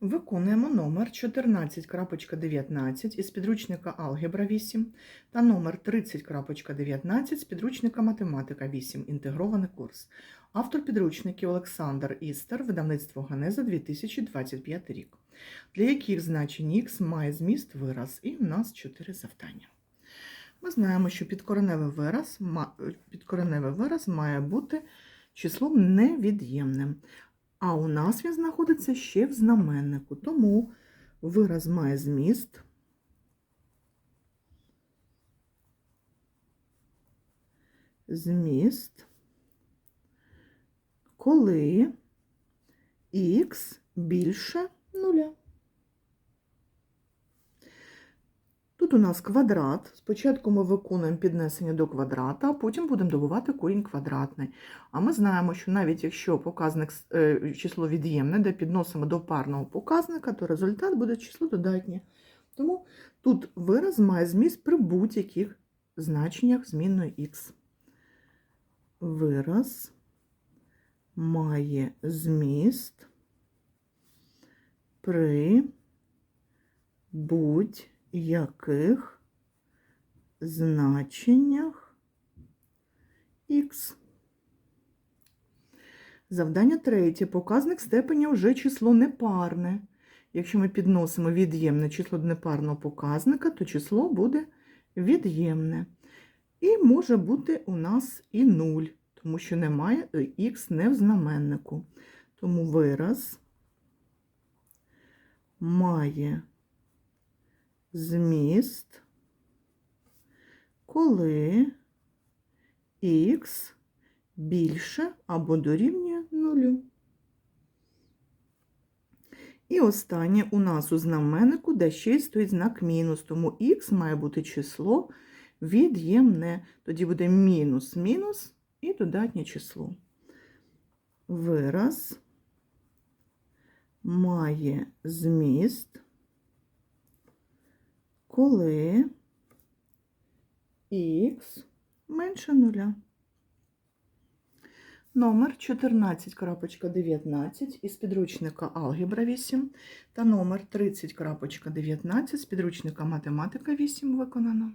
Виконуємо номер 14.19 із підручника Алгебра 8 та номер 30.19 з підручника Математика 8. Інтегрований курс. Автор підручників Олександр Істер, видавництво Генеза 2025 рік. Для яких значень х має зміст вираз? І в нас 4 завдання. Ми знаємо, що підкореневий вираз, підкореневий вираз має бути числом невід'ємним. А у нас він знаходиться ще в знаменнику, тому вираз має зміст. Зміст, коли х більше нуля. Тут у нас квадрат. Спочатку ми виконуємо піднесення до квадрата, а потім будемо добувати корінь квадратний. А ми знаємо, що навіть якщо показник е, число від'ємне, де підносимо до парного показника, то результат буде число додатнє. Тому тут вираз має зміст при будь-яких значеннях змінної х. Вираз має зміст при будь-яких значеннях х. Завдання третє. Показник степеня вже число непарне. Якщо ми підносимо від'ємне число до непарного показника, то число буде від'ємне. І може бути у нас і 0, тому що немає х не в знаменнику. Тому вираз має зміст, коли х більше або дорівнює нулю. І останнє у нас у знаменнику, де ще й стоїть знак мінус, тому х має бути число від'ємне. Тоді буде мінус мінус і додатнє число. Вираз має зміст, коли х менше нуля. Номер 14.19 із підручника Алгебра 8 та номер 30.19 з підручника Математика 8 виконано.